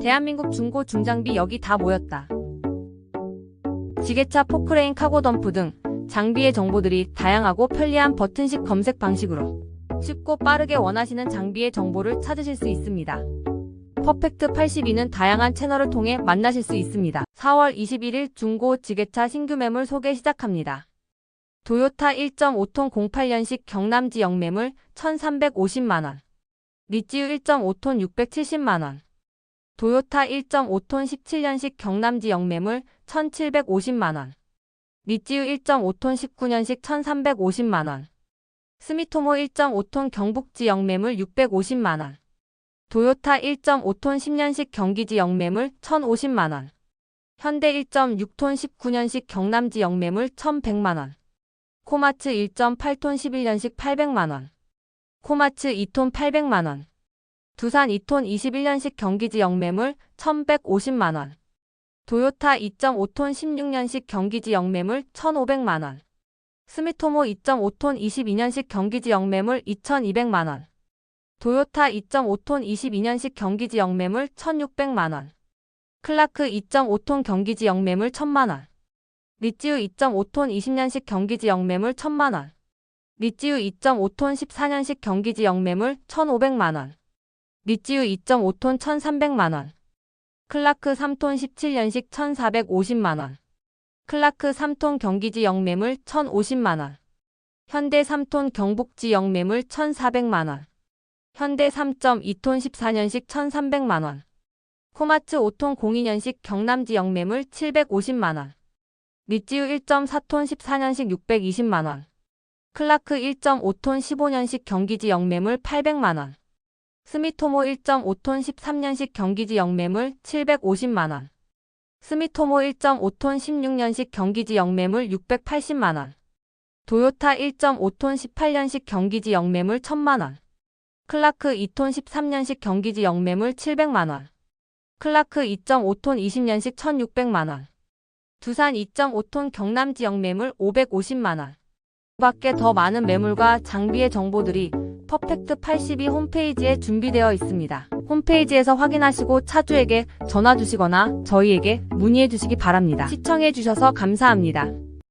대한민국 중고 중장비 여기 다 모였다. 지게차 포크레인 카고 덤프 등 장비의 정보들이 다양하고 편리한 버튼식 검색 방식으로 쉽고 빠르게 원하시는 장비의 정보를 찾으실 수 있습니다. 퍼펙트 82는 다양한 채널을 통해 만나실 수 있습니다. 4월 21일 중고 지게차 신규 매물 소개 시작합니다. 도요타 1.5톤 08년식 경남지 영매물 1,350만원. 리찌우 1.5톤 670만원. 도요타 1.5톤 17년식 경남지 영매물 1,750만원. 리찌우 1.5톤 19년식 1,350만원. 스미토모 1.5톤 경북지 영매물 650만원. 도요타 1.5톤 10년식 경기지 영매물 1,050만원. 현대 1.6톤 19년식 경남지 영매물 1,100만원. 코마츠 1.8톤 11년식 800만원. 코마츠 2톤 800만원. 두산 2톤 21년식 경기지 영매물 1150만 원. 도요타 2.5톤 16년식 경기지 영매물 1500만 원. 스미토모 2.5톤 22년식 경기지 영매물 2200만 원. 도요타 2.5톤 22년식 경기지 영매물 1600만 원. 클라크 2.5톤 경기지 영매물 1000만 원. 리찌우 2.5톤 20년식 경기지 영매물 1000만 원. 리찌우 2.5톤 14년식 경기지 영매물 1500만 원. 리찌우 2.5톤 1300만원. 클라크 3톤 17년식 1450만원. 클라크 3톤 경기지 영매물 1050만원. 현대 3톤 경북지 영매물 1400만원. 현대 3.2톤 14년식 1300만원. 코마츠 5톤 02년식 경남지 영매물 750만원. 리찌우 1.4톤 14년식 620만원. 클라크 1.5톤 15년식 경기지 영매물 800만원. 스미토모 1.5톤 13년식 경기지 영매물 750만원. 스미토모 1.5톤 16년식 경기지 영매물 680만원. 도요타 1.5톤 18년식 경기지 영매물 1000만원. 클라크 2톤 13년식 경기지 영매물 700만원. 클라크 2.5톤 20년식 1600만원. 두산 2.5톤 경남지 영매물 550만원. 그 밖에 더 많은 매물과 장비의 정보들이 퍼펙트 82 홈페이지에 준비되어 있습니다. 홈페이지에서 확인하시고 차주에게 전화 주시거나 저희에게 문의해 주시기 바랍니다. 시청해 주셔서 감사합니다.